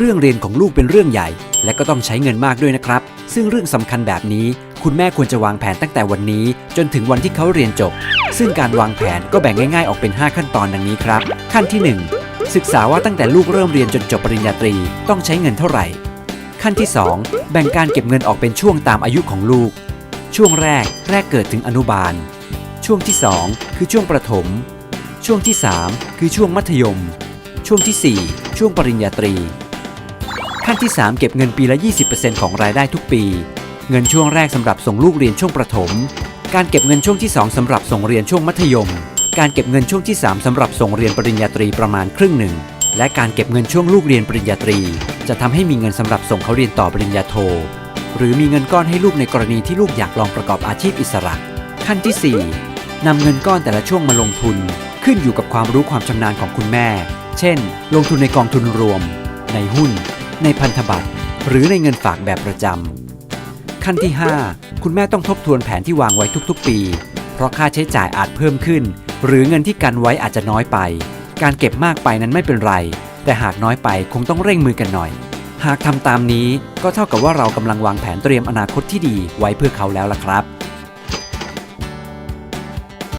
เรื่องเรียนของลูกเป็นเรื่องใหญ่ และก็ต้องใช้เงินมากด้วยนะครับ ซึ่งเรื่องสำคัญแบบนี้ คุณแม่ควรจะวางแผนตั้งแต่วันนี้ จนถึงวันที่เขาเรียนจบ ซึ่งการวางแผนก็แบ่งง่ายๆ ออกเป็น 5 ขั้นตอนดังนี้ครับ ขั้นที่ 1 ศึกษาว่าตั้งแต่ลูกเริ่มเรียนจนจบปริญญาตรีต้องใช้เงินเท่าไหร่ ขั้นที่ 2 แบ่งการเก็บเงินออกเป็นช่วงตามอายุของลูก ช่วงแรกแรกเกิดถึงอนุบาล ช่วงที่ 2 คือช่วงประถม ช่วงที่ 3 คือช่วงมัธยม ช่วงทีสี่4 ช่วงปริญญาตรี ขั้นที่ 3 เก็บเงินปีละ 20%ของรายได้ทุกปี เงินช่วงแรกสำหรับส่งลูกเรียนช่วงประถม การเก็บเงินช่วงที่ 2สำหรับส่งเรียนช่วงมัธยม การเก็บเงินช่วงที่ 3สำหรับส่งเรียนปริญญาตรีประมาณครึ่งหนึ่ง และการเก็บเงินช่วงลูกเรียนปริญญาตรี จะทำให้มีเงินสำหรับส่งเขาเรียนต่อปริญญาโท หรือมีเงินก้อนให้ลูกในกรณีที่ลูกอยากลองประกอบอาชีพอิสระ ขั้นที่ 4นำเงินก้อนแต่ละช่วงมาลงทุน ขึ้นอยู่กับความรู้ความชำนาญของคุณแม่ เช่น ลงทุนในกองทุนรวม ในหุ้น ในพันธบัตร หรือในเงินฝากแบบประจำ ขั้นที่ 5 คุณแม่ต้องทบทวนแผนที่วางไว้ทุกๆ ปี เพราะค่าใช้จ่ายอาจเพิ่มขึ้น หรือเงินที่กันไว้อาจจะน้อยไป การเก็บมากไปนั้นไม่เป็นไร แต่หากน้อยไปคงต้องเร่งมือกันหน่อย หากทำตามนี้ก็เท่ากับว่าเรากำลังวางแผนเตรียมอนาคตที่ดีไว้เพื่อเขาแล้วล่ะครับ